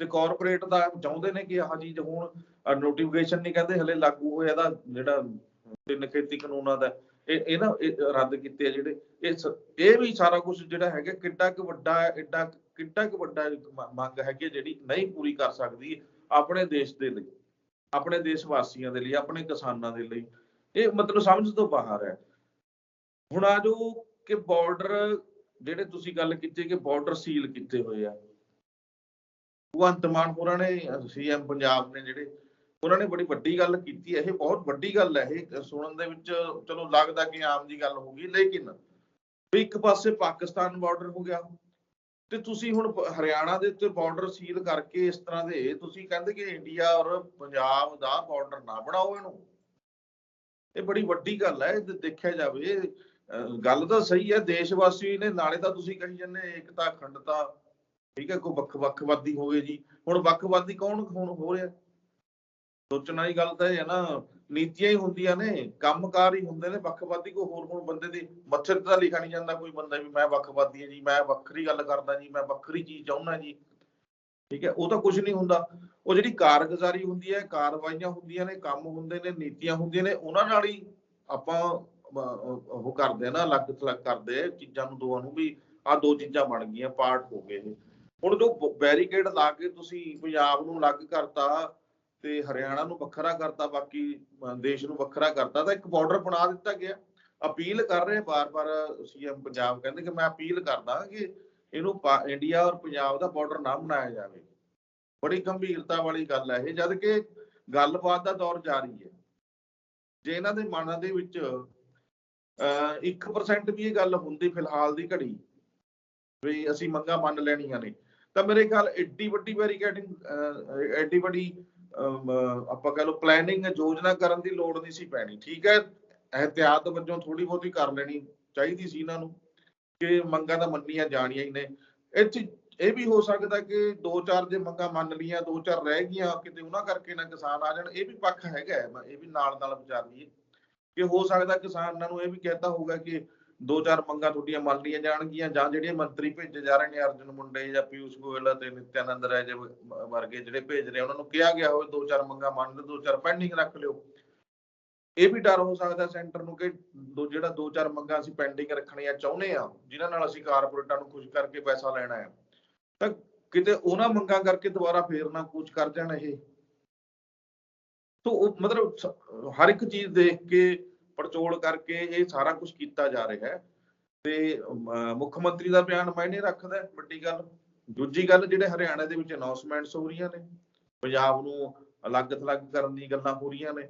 ਤੇ ਕਾਰਪੋਰੇਟ ਦਾ ਚਾਹੁੰਦੇ ਨੇ ਕਿ ਆਹ ਚੀਜ਼ ਹੁਣ ਨੋਟੀਫਿਕੇਸ਼ਨ ਨਹੀਂ ਕਹਿੰਦੇ, ਹਲੇ ਲਾਗੂ ਹੋਇਆ ਇਹਦਾ ਜਿਹੜਾ ਤਿੰਨ ਖੇਤੀ ਕਾਨੂੰਨਾਂ ਦਾ। ਇਹ ਇਹ ਨਾ ਰੱਦ ਕੀਤੇ ਆ ਜਿਹੜੇ। ਇਹ ਇਹ ਵੀ ਸਾਰਾ ਕੁਝ ਜਿਹੜਾ ਹੈਗਾ, ਕਿੱਡਾ ਕੁ ਵੱਡਾ ਐਡਾ ਕਿੱਡਾ ਕੁ ਵੱਡਾ ਮੰਗ ਹੈਗੀ ਜਿਹੜੀ ਨਹੀਂ ਪੂਰੀ ਕਰ ਸਕਦੀ ਆਪਣੇ ਦੇਸ਼ ਦੇ ਲਈ, ਆਪਣੇ ਦੇਸ਼ ਵਾਸੀਆਂ ਦੇ ਲਈ, ਆਪਣੇ ਕਿਸਾਨਾਂ ਦੇ ਲਈ। ਇਹ ਮਤਲਬ ਸਮਝ ਤੋਂ ਬਾਹਰ ਹੈ। ਹੁਣ ਆ ਜੋ ਕਿ ਬਾਰਡਰ ਜਿਹੜੇ ਤੁਸੀਂ ਗੱਲ ਕੀਤੀ ਕਿ ਬਾਰਡਰ ਸੀਲ ਕੀਤੇ ਹੋਏ ਆ। ਭਗਵੰਤ ਮਾਨ ਹੋਰਾਂ ਨੇ ਸੀਐਮ ਪੰਜਾਬ ਨੇ ਜਿਹੜੇ, ਉਹਨਾਂ ਨੇ ਬੜੀ ਵੱਡੀ ਗੱਲ ਕੀਤੀ ਹੈ, ਇਹ ਬਹੁਤ ਵੱਡੀ ਗੱਲ ਹੈ, ਇਹ ਸੁਣਨ ਦੇ ਵਿੱਚ ਚਲੋ ਲੱਗਦਾ ਕਿ ਆਮ ਜੀ ਗੱਲ ਹੋਗੀ ਲੇਕਿਨ ਵੀ ਇੱਕ ਪਾਸੇ ਪਾਕਿਸਤਾਨ ਬਾਰਡਰ ਹੋ ਗਿਆ ਤੇ ਤੁਸੀਂ ਹੁਣ ਹਰਿਆਣਾ ਦੇ ਉੱਤੇ ਬਾਰਡਰ ਸੀਲ ਕਰਕੇ ਇਸ ਤਰ੍ਹਾਂ ਦੇ, ਤੁਸੀਂ ਕਹਿੰਦੇ ਕਿ ਇੰਡੀਆ ਔਰ ਪੰਜਾਬ ਦਾ ਬਾਰਡਰ ਨਾ ਬਣਾਓ ਇਹਨੂੰ। ਇਹ ਬੜੀ ਵੱਡੀ ਗੱਲ ਹੈ ਇਹ ਦੇਖਿਆ ਜਾਵੇ ਗੱਲ ਤਾਂ ਸਹੀ ਹੈ ਦੇਸ਼ ਵਾਸੀ ਨੇ, ਨਾਲੇ ਤਾਂ ਤੁਸੀਂ ਕਹੀ ਜਾਂਦੇ ਏਕਤਾ, ਅਖੰਡਤਾ ਠੀਕ ਹੈ, ਕੋਈ ਵੱਖ ਵੱਖਵਾਦੀ ਹੋਵੇ ਜੀ। ਹੁਣ ਵੱਖਵਾਦੀ ਕੌਣ ਹੁਣ ਹੋ ਰਿਹਾ? ਸੋਚਣ ਵਾਲੀ ਗੱਲ ਤਾਂ ਇਹ ਹੈ ਨਾ, ਨੀਤੀਆਂ ਹੀ ਹੁੰਦੀਆਂ ਨੇ, ਕੰਮਕਾਰ ਹੀ ਹੁੰਦੇ ਨੇ, ਵੱਖਵਾਦੀ ਕੋਈ ਹੋਰ ਹੁਣ ਬੰਦੇ ਦੀ ਮੱਥੇ ਤੇ ਤਾਂ ਲਿਖਿਆ ਨਹੀਂ ਜਾਂਦਾ ਕੋਈ ਬੰਦਾ ਵੀ ਮੈਂ ਵੱਖਵਾਦੀ ਹਾਂ ਜੀ, ਮੈਂ ਵੱਖਰੀ ਗੱਲ ਕਰਦਾ ਜੀ, ਮੈਂ ਵੱਖਰੀ ਚੀਜ਼ ਚਾਹੁੰਦਾ ਜੀ। ਠੀਕ ਹੈ, ਉਹ ਤਾਂ ਕੁਝ ਨਹੀਂ ਹੁੰਦਾ। ਉਹ ਜਿਹੜੀ ਕਾਰਗੁਜ਼ਾਰੀ ਹੁੰਦੀ ਹੈ, ਕਾਰਵਾਈਆਂ ਹੁੰਦੀਆਂ ਨੇ, ਕੰਮ ਹੁੰਦੇ ਨੇ, ਨੀਤੀਆਂ ਹੁੰਦੀਆਂ ਨੇ, ਉਹਨਾਂ ਨਾਲ ਹੀ ਆਪਾਂ ਉਹ ਕਰਦੇ ਆ ਨਾ ਅਲੱਗ ਥਲੱਗ ਕਰਦੇ ਚੀਜ਼ਾਂ ਨੂੰ ਦੋਵਾਂ ਨੂੰ ਵੀ ਆ ਦੋ ਚੀਜ਼ਾਂ ਬਣ ਗਈਆਂ, ਪਾਰਟ ਹੋ ਗਏ ਇਹ। ਹੁਣ ਜੋ ਬੈਰੀਕੇਡ ਲਾ ਕੇ ਤੁਸੀਂ ਪੰਜਾਬ ਨੂੰ ਅਲੱਗ ਕਰਤਾ ਤੇ ਹਰਿਆਣਾ ਨੂੰ ਵੱਖਰਾ ਕਰਤਾ, ਬਾਕੀ ਦੇਸ਼ ਨੂੰ ਵੱਖਰਾ ਕਰਤਾ, ਤਾਂ ਇੱਕ ਬਾਰਡਰ ਬਣਾ ਦਿੱਤਾ ਗਿਆ। ਅਪੀਲ ਕਰ ਰਹੇ ਬਾਰ-ਬਾਰ ਸੀਐਮ ਪੰਜਾਬ ਕਹਿੰਦੇ ਕਿ ਮੈਂ ਅਪੀਲ ਕਰਦਾ ਕਿ ਇਹਨੂੰ ਇੰਡੀਆ ਔਰ ਪੰਜਾਬ ਦਾ ਬਾਰਡਰ ਨਾ ਬਣਾਇਆ ਜਾਵੇ। ਬੜੀ ਗੰਭੀਰਤਾ ਵਾਲੀ ਗੱਲ ਹੈ ਇਹ, ਜਦ ਕਿ ਗੱਲਬਾਤ ਦਾ ਦੌਰ ਜਾਰੀ ਹੈ। ਜੇ ਇਹਨਾਂ ਦੇ ਮਨਾਂ ਦੇ ਵਿੱਚ, ਅਹ 1% ਵੀ ਇਹ ਗੱਲ ਹੁੰਦੀ ਫਿਲਹਾਲ ਦੀ ਘੜੀ, ਵੀ ਅਸੀਂ ਮੰਗਾਂ ਮੰਨ ਲੈਣੀਆਂ ਨੇ ਤਾਂ ਮੇਰੇ ਖਿਆਲ ਐਡੀ ਵੱਡੀ ਬੈਰੀਕੇਡਿੰਗ ਐਡੀ ਵੱਡੀ ਆਪਾਂ ਕਹ ਲਓ ਪਲੈਨਿੰਗ ਯੋਜਨਾ ਕਰਨ ਦੀ ਲੋੜ ਨਹੀਂ ਸੀ ਪੈਣੀ, ਠੀਕ ਹੈ? ਇਹਤਿਆਤ ਵਜੋਂ ਥੋੜੀ ਬਹੁਤੀ ਕਰ ਲੈਣੀ ਚਾਹੀਦੀ ਸੀ ਇਹਨਾਂ ਨੂੰ, ਕਿ ਮੰਗਾਂ ਤਾਂ ਮੰਨੀਆਂ ਜਾਣੀਆਂ ਹੀ ਨੇ। ਇਹ ਇਹ ਵੀ ਹੋ ਸਕਦਾ ਕਿ ਦੋ ਚਾਰ ਜੇ ਮੰਗਾਂ ਮੰਨ ਲੀਆਂ ਦੋ ਚਾਰ ਰਹਿ ਗਈਆਂ, ਕਿਤੇ ਉਹਨਾਂ ਕਰਕੇ ਨਾ ਕਿਸਾਨ ਆ ਜਾਣ, ਇਹ ਵੀ ਪੱਖ ਹੈਗਾ ਮੈਂ ਇਹ ਵੀ ਨਾਲ ਨਾਲ ਵਿਚਾਰ ਲਈਏ। ਕਿ ਹੋ ਸਕਦਾ ਕਿਸਾਨਾਂ ਨੂੰ ਇਹ ਵੀ ਕਹਿਤਾ ਹੋਊਗਾ ਕਿ ਦੋ ਚਾਰ ਮੰਗਾਂ ਤੁਹਾਡੀਆਂ ਮੰਨ ਲਈਆਂ ਜਾਣਗੀਆਂ ਜਾਂ ਜਿਹੜੇ ਮੰਤਰੀ ਭੇਜੇ ਜਾ ਰਹੇ ਨੇ, ਅਰਜੁਨ ਮੁੰਡੇ ਜਾਂ ਪਿਊਸ਼ ਗੋਇਲ ਅਤੇ ਨਿਤਿਆਨੰਦ ਰਾਏ ਜਿਹੇ ਵਰਗੇ ਜਿਹੜੇ ਭੇਜ ਰਹੇ ਉਹਨਾਂ ਨੂੰ ਕਿਹਾ ਗਿਆ ਹੋਵੇ ਦੋ ਚਾਰ ਮੰਗਾਂ ਮੰਨ ਲਓ, ਦੋ ਚਾਰ ਪੈਂਡਿੰਗ ਰੱਖ ਲਿਓ। ਇਹ ਵੀ ਡਰ ਹੋ ਸਕਦਾ ਸੈਂਟਰ ਨੂੰ ਕਿ ਦੋ, ਜਿਹੜਾ ਦੋ ਚਾਰ ਮੰਗਾਂ ਅਸੀਂ ਪੈਂਡਿੰਗ ਰੱਖਣੀਆਂ ਚਾਹੁੰਦੇ ਆ, ਜਿਨ੍ਹਾਂ ਨਾਲ ਅਸੀਂ ਕਾਰਪੋਰੇਟਾਂ ਨੂੰ ਖੁਸ਼ ਕਰਕੇ ਪੈਸਾ ਲੈਣਾ ਹੈ ਤਾਂ ਕਿਤੇ ਉਹਨਾਂ ਮੰਗਾਂ ਕਰਕੇ ਦੁਬਾਰਾ ਫੇਰ ਨਾ ਕੂਚ ਕਰ ਜਾਣ ਇਹ। ਤੋਂ ਮਤਲਬ ਹਰ ਇੱਕ ਚੀਜ਼ ਦੇਖ ਕੇ ਪੜਚੋਲ ਕਰਕੇ ਇਹ ਸਾਰਾ ਕੁਝ ਕੀਤਾ ਜਾ ਰਿਹਾ ਹੈ। ਤੇ ਮੁੱਖ ਮੰਤਰੀ ਦਾ ਬਿਆਨ ਮਾਇਨੇ ਰੱਖਦਾ, ਵੱਡੀ ਗੱਲ। ਦੂਜੀ ਗੱਲ, ਜਿਹੜੇ ਹਰਿਆਣਾ ਦੇ ਵਿੱਚ ਅਨਾਉਂਸਮੈਂਟਸ ਹੋ ਰਹੀਆਂ ਨੇ, ਪੰਜਾਬ ਨੂੰ ਅਲੱਗ ਥਲੱਗ ਕਰਨ ਦੀ ਗੱਲਾਂ ਹੋ ਰਹੀਆਂ ਨੇ,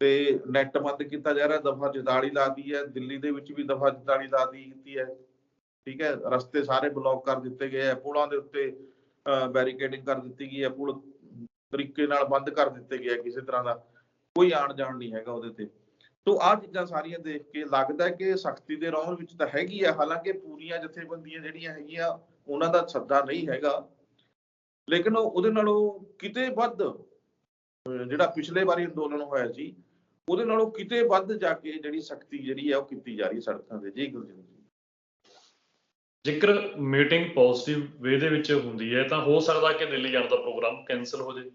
ਤੇ ਨੈਟ ਬੰਦ ਕੀਤਾ ਜਾ ਰਿਹਾ, ਦਫਾ 44 ਲਾਤੀ ਹੈ, ਦਿੱਲੀ ਦੇ ਵਿੱਚ ਵੀ ਦਫਾ 44 ਲਾਤੀ ਕੀਤੀ ਹੈ। ਠੀਕ ਹੈ, ਰਸਤੇ ਸਾਰੇ ਬਲੌਕ ਕਰ ਦਿੱਤੇ ਗਏ ਹੈ, ਪੁਲਾਂ ਦੇ ਉੱਤੇ ਬੈਰੀਕੇਡਿੰਗ ਕਰ ਦਿੱਤੀ ਗਈ ਹੈ, ਪੁਲ ਤਰੀਕੇ ਨਾਲ ਬੰਦ ਕਰ ਦਿੱਤੇ ਗਏ ਕਿਸੇ ਤਰ੍ਹਾਂ ਦਾ ਕੋਈ ਆਣ ਜਾਣ ਨਹੀਂ ਹੈਗਾ ਉਹਦੇ ਤੇ। ਤੋ ਆਹ ਚੀਜ਼ਾਂ ਸਾਰੀਆਂ ਦੇਖ ਕੇ ਲੱਗਦਾ ਕਿ ਸਖਤੀ ਦੇ ਰੌਂਹ ਵਿੱਚ ਤਾਂ ਹੈਗੀ ਆ, ਹਾਲਾਂਕਿ ਪੂਰੀਆਂ ਜਥੇਬੰਦੀਆਂ ਜਿਹੜੀਆਂ ਹੈਗੀਆਂ, ਉਹਨਾਂ ਦਾ ਸੱਦਾ ਨਹੀਂ ਹੈਗਾ। ਲੇਕਿਨ ਉਹਦੇ ਨਾਲੋਂ ਕਿਤੇ ਵੱਧ ਜਿਹੜਾ ਪਿਛਲੇ ਵਾਰੀ ਅੰਦੋਲਨ ਹੋਇਆ ਸੀ, ਉਹਦੇ ਨਾਲੋਂ ਕਿਤੇ ਵੱਧ ਜਾ ਕੇ ਜਿਹੜੀ ਸਖਤੀ ਜਿਹੜੀ ਹੈ ਉਹ ਕੀਤੀ ਜਾ ਰਹੀ ਸੜਕਾਂ ਤੇ। ਜੀ ਗੁਰਜੀਤ ਜੀ ਜੇਕਰ ਮੀਟਿੰਗ ਪੋਜ਼ਿਟਿਵ ਵੇ ਦੇ ਵਿੱਚ ਹੁੰਦੀ ਹੈ, ਤਾਂ ਹੋ ਸਕਦਾ ਕਿ ਦਿੱਲੀ ਜਾਣ ਦਾ ਪ੍ਰੋਗਰਾਮ ਕੈਨਸਲ ਹੋ ਜਾਵੇ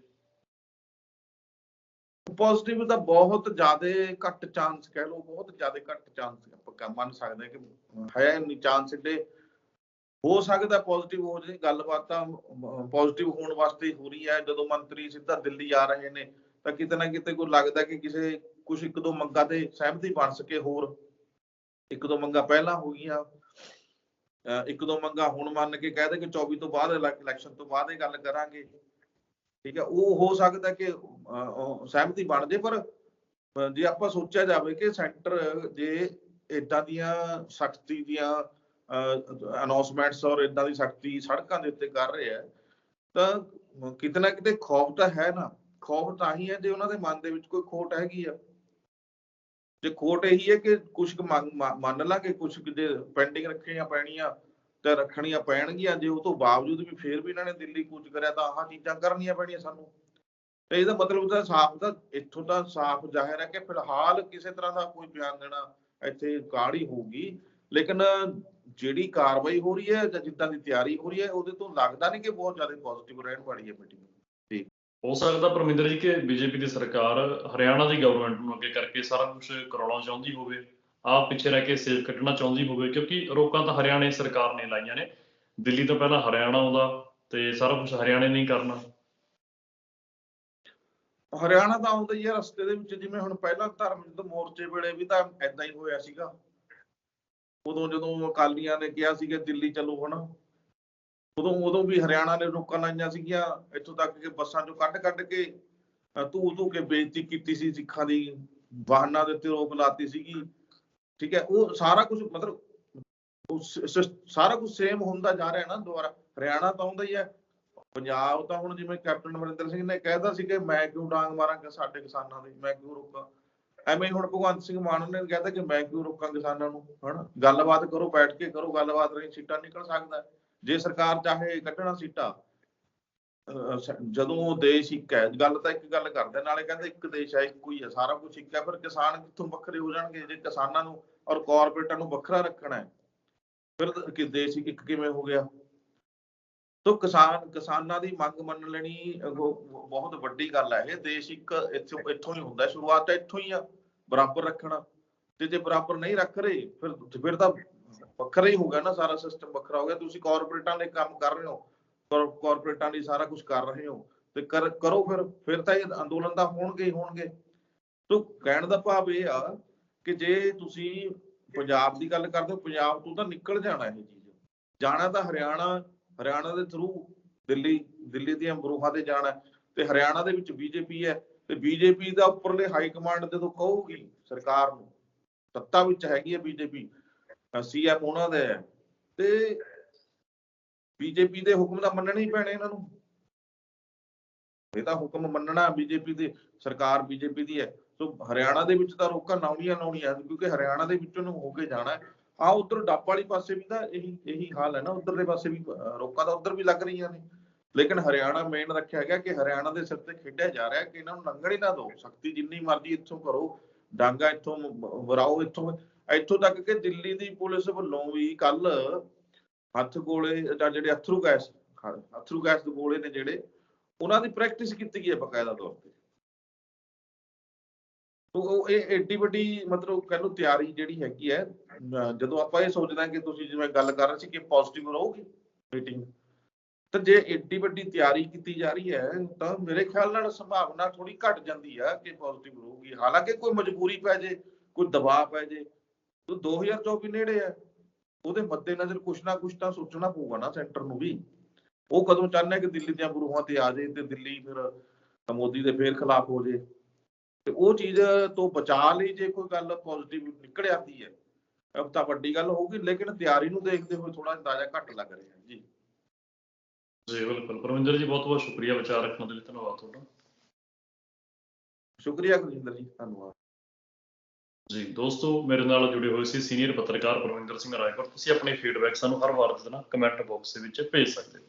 ਪੋਜ਼ਿਟਿਵ ਦਾ ਬਹੁਤ ਜ਼ਿਆਦਾ ਘੱਟ ਚਾਂਸ ਕਹਿ ਲਓ, ਬਹੁਤ ਜ਼ਿਆਦਾ ਘੱਟ ਚਾਂਸ ਆਪਾਂ ਮੰਨ ਸਕਦੇ ਕਿ ਹੈ ਨਹੀਂ ਚਾਂਸ ਏਡੇ। ਹੋ ਸਕਦਾ ਪੋਜ਼ਿਟਿਵ ਹੋ ਜੇ, ਗੱਲਬਾਤ ਤਾਂ ਪੋਜ਼ਿਟਿਵ ਹੋਣ ਵਾਸਤੇ ਹੋ ਰਹੀ ਹੈ। ਜਦੋਂ ਮੰਤਰੀ ਸਿੱਧਾ ਦਿੱਲੀ ਆ ਰਹੇ ਨੇ, ਤਾਂ ਕਿਤੇ ਨਾ ਕਿਤੇ ਕੋਈ ਲੱਗਦਾ ਕਿ ਕਿਸੇ ਕੁਝ ਇੱਕ ਦੋ ਮੰਗਾਂ ਤੇ ਸਹਿਮਤੀ ਬਣ ਸਕੇ ਹੋਰ। ਇੱਕ ਦੋ ਮੰਗਾਂ ਪਹਿਲਾਂ ਹੋ ਗਈਆਂ। ਇੱਕ ਦੋ ਮੰਗਾਂ ਹੁਣ ਮੰਨ ਕੇ ਕਹਿ ਦੇ ਕਿ 24 ਤੋਂ ਬਾਅਦ ਇਲੈਕਸ਼ਨ ਤੋਂ ਬਾਅਦ ਇਹ ਗੱਲ ਕਰਾਂਗੇ। ਠੀਕ ਹੈ, ਉਹ ਹੋ ਸਕਦਾ ਕਿ ਸਹਿਮਤੀ ਬਣ ਜੇ ਪਰ ਜੇ ਆਪਾਂ ਸੋਚਿਆ ਜਾਵੇ ਕਿ ਸੈਂਟਰ ਜੇ ਇਦਾਂ ਦੀਆਂ ਸਖਤੀ ਦੀਆਂ ਅਨਾਉਂਸਮੈਂਟਸ ਔਰ ਇਦਾਂ ਦੀ ਸਖਤੀ ਸੜਕਾਂ ਦੇ ਉੱਤੇ ਕਰ ਰਿਹਾ ਤਾਂ ਕਿਤੇ ਕਿਤੇ ਖੌਫ ਤਾਂ ਹੈ ਨਾ। ਖੌਫ ਤਾਂ ਹੀ ਹੈ ਜੇ ਉਹਨਾਂ ਦੇ ਮਨ ਦੇ ਵਿੱਚ ਕੋਈ ਖੋਟ ਹੈਗੀ ਆ। ਜੇ ਖੋਟ ਇਹੀ ਹੈ ਕਿ ਕੁਝ ਮੰਨ ਲਾਂਗੇ ਕੁਝ ਜੇ ਪੈਂਡਿੰਗ ਰੱਖੀਆਂ ਪੈਣੀਆਂ, ਤੇ ਰੱਖਣੀਆਂ ਪੈਣਗੀਆਂ, ਜੇ ਉਹ ਤੋਂ ਬਾਵਜੂਦ ਵੀ ਫੇਰ ਵੀ ਇਹਨਾਂ ਨੇ ਦਿੱਲੀ ਕੂਚ ਕਰਿਆ, ਤਾਂ ਆਹ ਚੀਜ਼ਾਂ ਕਰਨੀਆਂ ਪੈਣੀਆਂ ਸਾਨੂੰ। ਤੇ ਇਹਦਾ ਮਤਲਬ ਤਾਂ ਸਾਫ਼ ਤਾਂ ਇੱਥੋਂ ਤਾਂ ਸਾਫ਼ ਜ਼ਾਹਿਰ ਹੈ ਕਿ ਫਿਲਹਾਲ ਕਿਸੇ ਤਰ੍ਹਾਂ ਦਾ ਕੋਈ ਬਿਆਨ ਦੇਣਾ ਇੱਥੇ ਕਾਹਲੀ ਹੋਊਗੀ। ਲੇਕਿਨ ਜਿਹੜੀ ਕਾਰਵਾਈ ਹੋ ਰਹੀ ਹੈ ਜਾਂ ਜਿੱਦਾਂ ਦੀ ਤਿਆਰੀ ਹੋ ਰਹੀ ਹੈ, ਉਹਦੇ ਤੋਂ ਲੱਗਦਾ ਨਹੀਂ ਕਿ ਬਹੁਤ ਜ਼ਿਆਦਾ ਪੋਜ਼ਿਟਿਵ ਰਹਿਣ ਵਾਲੀ ਹੈ ਮੀਟਿੰਗ ਹੋ ਸਕਦਾ ਪਰਮਿੰਦਰ ਜੀ ਕਿ ਬੀਜੇਪੀ ਦੀ ਸਰਕਾਰ ਹਰਿਆਣਾ ਦੀ ਗਵਰਨਮੈਂਟ ਨੂੰ ਅੱਗੇ ਕਰਕੇ ਸਾਰਾ ਕੁਝ ਕਰਾਉਣਾ ਚਾਹੁੰਦੀ ਹੋਵੇ, ਆਪ ਪਿੱਛੇ ਰਹਿ ਕੇ ਸੇਵ ਕੱਢਣਾ ਚਾਹੁੰਦੀ ਹੋਵੇ, ਕਿਉਂਕਿ ਰੋਕਾਂ ਤਾਂ ਹਰਿਆਣੇ ਸਰਕਾਰ ਨੇ ਲਾਈਆਂ ਨੇ। ਦਿੱਲੀ ਤੋਂ ਪਹਿਲਾਂ ਹਰਿਆਣਾ ਆਉਂਦਾ ਤੇ ਸਾਰਾ ਕੁਝ ਹਰਿਆਣੇ ਨੇ ਕਰਨਾ। ਹਰਿਆਣਾ ਤਾਂ ਆਉਂਦਾ ਹੀ ਹੈ ਰਸਤੇ ਦੇ ਵਿੱਚ, ਜਿਵੇਂ ਹੁਣ ਪਹਿਲਾਂ ਧਰਮ ਯੁੱਧ ਮੋਰਚੇ ਵੇਲੇ ਵੀ ਤਾਂ ਐਦਾਂ ਹੀ ਹੋਇਆ ਸੀਗਾ। ਉਦੋਂ ਜਦੋਂ ਅਕਾਲੀਆਂ ਨੇ ਕਿਹਾ ਸੀ ਦਿੱਲੀ ਚੱਲੋ ਹਨਾ ਉਦੋਂ ਉਦੋਂ ਵੀ ਹਰਿਆਣਾ ਨੇ ਰੋਕਾਂ ਲਾਈਆਂ ਸੀਗੀਆਂ, ਇੱਥੋਂ ਤੱਕ ਕਿ ਬੱਸਾਂ ਚੋਂ ਕੱਢ ਕੱਢ ਕੇ ਧੂ ਧੂ ਕੇ ਬੇਇੱਜ਼ਤੀ ਕੀਤੀ ਸੀ, ਸਿੱਖਾਂ ਦੀ ਵਾਹਨਾਂ ਦੇ ਉੱਤੇ ਰੋਕ ਲਾਤੀ ਸੀਗੀ। ਠੀਕ ਹੈ, ਉਹ ਸਾਰਾ ਕੁਝ ਮਤਲਬ ਸਾਰਾ ਕੁਝ ਸੇਮ ਹੁੰਦਾ ਜਾ ਰਿਹਾ ਨਾ ਦੁਬਾਰਾ। ਹਰਿਆਣਾ ਤਾਂ ਆਉਂਦਾ ਹੀ ਹੈ ਪੰਜਾਬ ਤਾਂ ਹੁਣ ਜਿਵੇਂ ਕੈਪਟਨ ਅਮਰਿੰਦਰ ਸਿੰਘ ਨੇ ਕਹਿਤਾ ਸੀ ਕਿ ਮੈਂ ਕਿਉਂ ਡਾਂਗ ਮਾਰਾਂਗਾ ਸਾਡੇ ਕਿਸਾਨਾਂ ਦੀ, ਮੈਂ ਕਿਉਂ ਰੋਕਾਂ? ਐਵੇਂ ਹੁਣ ਭਗਵੰਤ ਸਿੰਘ ਮਾਨ ਨੇ ਕਹਿਤਾ ਕਿ ਮੈਂ ਕਿਉਂ ਰੋਕਾਂ ਕਿਸਾਨਾਂ ਨੂੰ? ਹਨਾ? ਗੱਲਬਾਤ ਕਰੋ, ਬੈਠ ਕੇ ਕਰੋ, ਗੱਲਬਾਤ ਰਹੀ ਸੀਟਾਂ ਨਿਕਲ ਸਕਦਾ। ਜੇ ਸਰਕਾਰ ਚਾਹੇ ਕੱਢਣਾ ਸੀਟਾਂ ਜਦੋਂ ਦੇਸ਼ ਇੱਕ ਹੈ, ਗੱਲ ਤਾਂ ਇੱਕ ਗੱਲ ਕਰਦੇ, ਨਾਲੇ ਕਹਿੰਦੇ ਇੱਕ ਦੇਸ਼ ਹੈ, ਇੱਕੋ ਹੀ ਹੈ, ਸਾਰਾ ਕੁਝ ਇੱਕ ਹੈ, ਫਿਰ ਕਿਸਾਨ ਕਿੱਥੋਂ ਵੱਖਰੇ ਹੋ ਜਾਣਗੇ? ਜੇ ਕਿਸਾਨਾਂ ਨੂੰ ਔਰ ਕਾਰਪੋਰੇਟਾਂ ਨੂੰ ਵੱਖਰਾ ਰੱਖਣਾ ਹੈ, ਫਿਰ ਕਿ ਦੇਸ਼ ਇੱਕ ਕਿਵੇਂ ਹੋ ਗਿਆ? ਤੋ ਕਿਸਾਨ, ਕਿਸਾਨਾਂ ਦੀ ਮੰਗ ਮੰਨ ਲੈਣੀ ਬਹੁਤ ਵੱਡੀ ਗੱਲ ਹੈ ਇਹ। ਦੇਸ਼ ਇੱਕ ਇੱਥੋਂ ਇੱਥੋਂ ਹੀ ਹੁੰਦਾ, ਸ਼ੁਰੂਆਤ ਤਾਂ ਇੱਥੋਂ ਹੀ ਆ, ਬਰਾਬਰ ਰੱਖਣਾ। ਤੇ ਜੇ ਬਰਾਬਰ ਨਹੀਂ ਰੱਖ ਰਹੇ, ਫਿਰ ਫਿਰ ਤਾਂ ਵੱਖਰਾ ਹੀ ਹੋ ਗਿਆ ਨਾ ਸਾਰਾ ਸਿਸਟਮ ਵੱਖਰਾ ਹੋ ਗਿਆ ਤੁਸੀਂ ਕਾਰਪੋਰੇਟਾਂ ਲਈ ਕੰਮ ਕਰ ਰਹੇ ਹੋ ਕਾਰਪੋਰੇਟਾਂ ਲਈ ਸਾਰਾ ਕੁਝ ਕਰ ਰਹੇ ਹੋ, ਤੇ ਕਰ- ਕਰੋ ਫਿਰ ਫਿਰ ਤਾਂ ਇਹ ਅੰਦੋਲਨ ਤਾਂ ਹੋਣਗੇ ਹੀ ਹੋਣਗੇ। ਤੋ ਕਹਿਣ ਦਾ ਭਾਵ ਇਹ ਆ ਕਿ ਜੇ ਤੁਸੀਂ ਪੰਜਾਬ ਦੀ ਗੱਲ ਕਰਦੇ ਹੋ, ਪੰਜਾਬ ਤੋਂ ਤਾਂ ਨਿਕਲ ਜਾਣਾ ਇਹ ਚੀਜ਼। ਜਾਣਾ ਤਾਂ ਹਰਿਆਣਾ ਹਰਿਆਣਾ ਦੇ ਥਰੂ ਦਿੱਲੀ ਦਿੱਲੀ ਦੀਆਂ ਬਰੂਹਾਂ ਤੇ ਜਾਣਾ ਤੇ ਹਰਿਆਣਾ ਦੇ ਵਿੱਚ ਬੀਜੇਪੀ ਹੈ ਤੇ ਬੀਜੇਪੀ ਦਾ ਉੱਪਰਲੇ ਹਾਈ ਕਮਾਂਡ ਜਦੋਂ ਕਹੂਗੀ ਸਰਕਾਰ ਨੂੰ। ਸੱਤਾ ਵਿੱਚ ਹੈਗੀ ਹੈ ਬੀਜੇਪੀ ਸੀਐਮ ਉਹਨਾਂ ਦਾ ਹੈ ਤੇ ਬੀਜੇਪੀ ਦੇ ਹੁਕਮ ਤਾਂ ਮੰਨਣੇ ਹੀ ਪੈਣੇ ਇਹਨਾਂ ਨੂੰ। ਇਹ ਤਾਂ ਹੁਕਮ ਮੰਨਣਾ ਬੀਜੇਪੀ ਦੀ, ਸਰਕਾਰ ਬੀਜੇਪੀ ਦੀ ਹੈ। ਸੋ ਹਰਿਆਣਾ ਦੇ ਵਿੱਚ ਤਾਂ ਰੋਕਾਂ ਲਾਉਣੀਆਂ ਲਾਉਣੀਆਂ ਕਿਉਂਕਿ ਹਰਿਆਣਾ ਦੇ ਵਿੱਚੋਂ ਨੂੰ ਹੋ ਕੇ ਜਾਣਾ ਆ ਉਧਰ ਡੱਬ ਵਾਲੀ ਪਾਸੇ ਵੀ ਤਾਂ ਇਹੀ ਇਹੀ ਹਾਲ ਹੈ ਨਾ, ਉਧਰਲੇ ਪਾਸੇ ਵੀ ਰੋਕਾਂ ਤਾਂ ਉਧਰ ਵੀ ਲੱਗ ਰਹੀਆਂ ਨੇ। ਲੇਕਿਨ ਹਰਿਆਣਾ ਮੇਨ ਰੱਖਿਆ ਗਿਆ ਕਿ ਹਰਿਆਣਾ ਦੇ ਸਿਰ ਤੇ ਖੇਡਿਆ ਜਾ ਰਿਹਾ ਕਿ ਇਹਨਾਂ ਨੂੰ ਲੰਘਣ ਹੀ ਨਾ ਦਿਓ। ਸ਼ਕਤੀ ਜਿੰਨੀ ਮਰਜ਼ੀ ਇੱਥੋਂ ਕਰੋ, ਡਾਂਗਾ ਇੱਥੋਂ ਵਰਾਓ ਇੱਥੋਂ। ਇੱਥੋਂ ਤੱਕ ਕਿ ਦਿੱਲੀ ਦੀ ਪੁਲਿਸ ਵੱਲੋਂ ਵੀ ਕੱਲ ਹੱਥ ਗੋਲੇ ਜਾਂ ਜਿਹੜੇ ਅਥਰੂ ਗੈਸ ਅਥਰੂ ਗੈਸ ਦੇ ਗੋਲੇ ਨੇ ਜਿਹੜੇ, ਉਹਨਾਂ ਦੀ ਪ੍ਰੈਕਟਿਸ ਕੀਤੀ ਗਈ ਹੈ ਬਕਾਇਦਾ ਤੌਰ ਤੇ। ਤੋ ਇਹ ਏਡੀ ਵੱਡੀ ਮਤਲਬ ਕਹਿ ਲਓ ਤਿਆਰੀ ਜਿਹੜੀ ਹੈਗੀ ਹੈ ਜਦੋਂ ਆਪਾਂ ਇਹ ਸੋਚਦੇ ਹਾਂ ਕਿ ਤੁਸੀਂ ਜਿਵੇਂ ਗੱਲ ਕਰ ਰਹੇ ਸੀ ਕਿ ਪੋਜ਼ਿਟਿਵ ਰਹੂਗੀ ਮੀਟਿੰਗ ਤਾਂ ਜੇ ਏਡੀ ਵੱਡੀ ਤਿਆਰੀ ਕੀਤੀ ਜਾ ਰਹੀ ਹੈ, ਤਾਂ ਮੇਰੇ ਖਿਆਲ ਨਾਲ ਸੰਭਾਵਨਾ ਥੋੜੀ ਘਟ ਜਾਂਦੀ ਆ ਕਿ ਪੋਜ਼ਿਟਿਵ ਰਹੂਗੀ। ਹਾਲਾਂਕਿ ਕੋਈ ਮਜਬੂਰੀ ਪੈ ਜੇ, ਕੋਈ ਦਬਾਅ ਪੈ ਜੇ, ਤਾਂ 2024 ਨੇੜੇ ਹੈ ਉਹਦੇ ਮੱਦੇਨਜ਼ਰ ਕੁਛ ਨਾ ਕੁਛ ਤਾਂ ਸੋਚਣਾ ਪਊਗਾ ਨਾ ਸੈਂਟਰ ਨੂੰ ਵੀ। ਉਹ ਕਦੋਂ ਚਾਹੁੰਦੇ ਕਿ ਦਿੱਲੀ ਦੀਆਂ ਬਰੂਹਾਂ ਤੇ ਆ ਜਾਏ ਤੇ ਦਿੱਲੀ ਫਿਰ ਮੋਦੀ ਦੇ ਫੇਰ ਖਿਲਾਫ ਹੋ ਜੇ। ਤੇ ਉਹ ਚੀਜ਼ ਤੋਂ ਬਚਾ ਲਈ ਜੇ ਕੋਈ ਗੱਲ ਪੋਜ਼ਿਟਿਵ ਨਿਕਲ ਆਉਂਦੀ ਹੈ ਅਬ ਤਾਂ ਵੱਡੀ ਗੱਲ ਹੋਊਗੀ ਲੇਕਿਨ ਤਿਆਰੀ ਨੂੰ ਦੇਖਦੇ ਹੋਏ ਥੋੜਾ ਅੰਦਾਜ਼ਾ ਘੱਟ ਲੱਗ ਰਿਹਾ ਜੀ। ਜੀ ਬਿਲਕੁਲ। ਪਰਮਿੰਦਰ ਜੀ ਬਹੁਤ ਬਹੁਤ ਸ਼ੁਕਰੀਆ ਵਿਚਾਰ ਰੱਖਣ ਦੇ ਲਈ ਧੰਨਵਾਦ ਤੁਹਾਡਾ। ਸ਼ੁਕਰੀਆ ਗੁਰਜਿੰਦਰ ਜੀ ਧੰਨਵਾਦ। ਜੀ ਦੋਸਤੋ ਮੇਰੇ ਨਾਲ ਜੁੜੇ ਹੋਏ ਸੀ ਸੀਨੀਅਰ ਪੱਤਰਕਾਰ ਪਰਮਿੰਦਰ ਸਿੰਘ ਰਾਏਪੁਰ ਤੁਸੀਂ ਆਪਣੇ ਫੀਡਬੈਕ ਸਾਨੂੰ ਹਰ ਵਾਰ ਦੇ ਕਮੈਂਟ ਬਾਕਸ ਦੇ ਵਿੱਚ ਭੇਜ ਸਕਦੇ ਹੋ।